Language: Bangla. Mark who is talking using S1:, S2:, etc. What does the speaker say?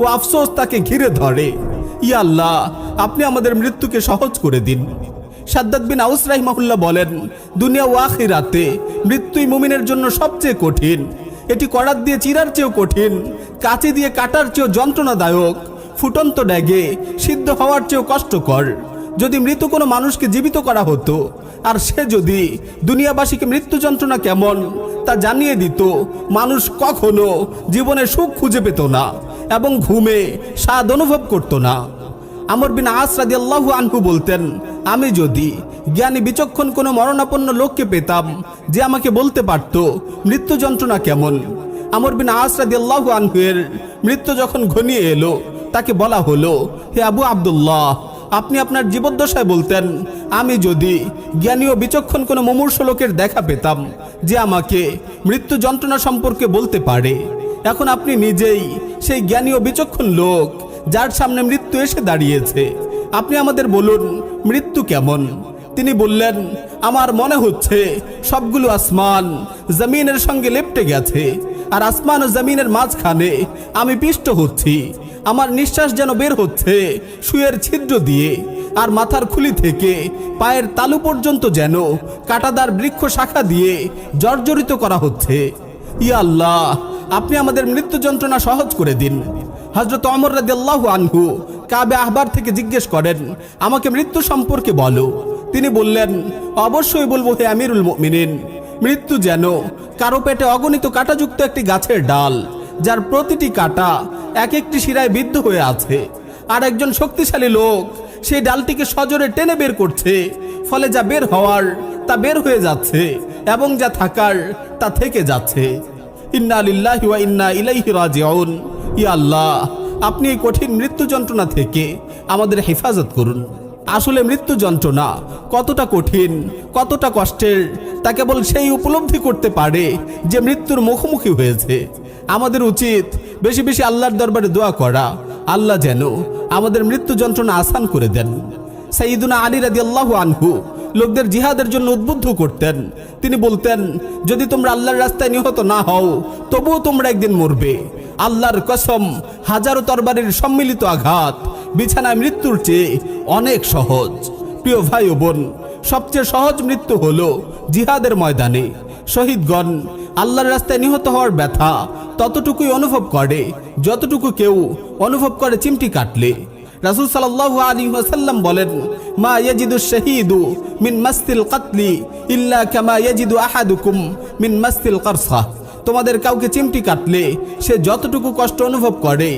S1: ও আফসোস তাকে ঘিরে ধরে। ইয়া আল্লাহ, আপনি আমাদের মৃত্যুকে সহজ করে দিন। সাদ্দাত বিন আউস রাহিমাহুল্লাহ বলেন, দুনিয়া ও আখিরাতে মৃত্যুই মুমিনের জন্য সবচেয়ে কঠিন। এটি করার দিয়ে চিরার চেয়েও কঠিন, কাঁচি দিয়ে কাটার চেয়েও যন্ত্রণাদায়ক, ফুটন্ত ড্যাগে সিদ্ধ হওয়ার চেয়েও কষ্টকর। যদি মৃত কোনো মানুষকে জীবিত করা হতো, আর সে যদি দুনিয়াবাসীকে মৃত্যু যন্ত্রণা কেমন তা জানিয়ে দিত, মানুষ কখনো জীবনে সুখ খুঁজে পেত না। এবং ঘুমে স্বাদ অনুভব করত না। আমর বিন আসরাদি আল্লাহু আনহু বলতেন, আমি যদি জ্ঞানী বিচক্ষণ কোনো মরণাপন্ন লোককে পেতাম যে আমাকে বলতে পারত মৃত্যু যন্ত্রণা কেমন? আমর বিন আসরাদি আল্লাহু আনহুয়ের মৃত্যু যখন ঘনিয়ে এলো, তাকে বলা হলো, হে আবু আব্দুল্লাহ, আপনি আপনার জীবদ্দশায় বলতেন, আমি যদি জ্ঞানী ও বিচক্ষণ কোনো মুমূর্ষ লোকের দেখা পেতাম যে আমাকে মৃত্যু যন্ত্রণা সম্পর্কে বলতে পারে। এখন আপনি নিজেই সেই জ্ঞানী ও বিচক্ষণ লোক, যার সামনে মৃত্যু এসে দাঁড়িয়েছে। আপনি আমাদের বলুন, মৃত্যু কেমন? তিনি বললেন, আমার মনে হচ্ছে সবগুলো আসমান জমিনের সঙ্গে লেপটে গেছে, আর আসমান ও জমিনের মাঝখানে আমি পিষ্ট হচ্ছি। আমার নিঃশ্বাস যেন বের হচ্ছে শুয়ের ছিদ্র দিয়ে, আর মাথার খুলি থেকে পায়ের তালু পর্যন্ত যেন কাটাদার বৃক্ষ শাখা দিয়ে জর্জরিত করা হচ্ছে। ইয়া আল্লাহ আপনি আমাদের মৃত্যু যন্ত্রণা সহজ করে দিন। হজরত অমর রাদিয়াল্লাহু আনহু কাবে আহবার থেকে জিজ্ঞেস করেন, আমাকে মৃত্যু সম্পর্কে বলো। তিনি বললেন, অবশ্যই বলব হে আমিরুল মুমিনিন। মৃত্যু যেন কারও পেটে অগণিত কাঁটাযুক্ত একটি গাছের ডাল, যার প্রতিটি কাঁটা এক একটি শিরায় বিদ্ধ হয়ে আছে, আর একজন শক্তিশালী লোক সেই ডালটিকে সজোরে টেনে বের করছে, ফলে যা বের হওয়ার তা বের হয়ে যাচ্ছে এবং যা থাকার তা থেকে যাচ্ছে। ইন্না আল্লাহ, আপনি এই কঠিন মৃত্যু যন্ত্রণা থেকে আমাদের হেফাজত করুন। আসলে মৃত্যু যন্ত্রণা কতটা কঠিন, কতটা কষ্টের, তা কেবল সেই উপলব্ধি করতে পারে যে মৃত্যুর মুখোমুখি হয়েছে। আমাদের উচিত বেশি বেশি আল্লাহর দরবারে দোয়া করা। আল্লাহ যেন আমাদের মৃত্যু যন্ত্রণা আসান করে দেন। সাইদুনা আলী রাদি আল্লাহ আনহু লোকদের জিহাদের জন্য উদ্বুদ্ধ করতেন। তিনি বলতেন, যদি তোমরা আল্লাহর রাস্তায় নিহত না হও, তবুও তোমরা একদিন মরবে। আল্লাহর কসম, হাজারো তরবারির সম্মিলিত আঘাত, বিছানায় মৃত্যুর চেয়ে অনেক সহজ। প্রিয় ভাই ও বোন, সবচেয়ে সহজ মৃত্যু হলো জিহাদের ময়দানে। শহীদগণ, আল্লাহর রাস্তায় নিহত হওয়ার ব্যথা ততটুকুই অনুভব করে, যতটুকু কেউ অনুভব করে চিমটি কাটলে। রাসূল সাল্লাল্লাহু আলী ওয়াসাল্লাম বলেন, মা ইয়াজিদু শহীদু মিন মাস্তিল কাতলি ইল্লা কামা ইয়াজিদু আহাদুকুম মিন মাস্তিল কারসা। তোমাদের কাউকে চিমটি কাটলে সে যতটুকু কষ্ট অনুভব করে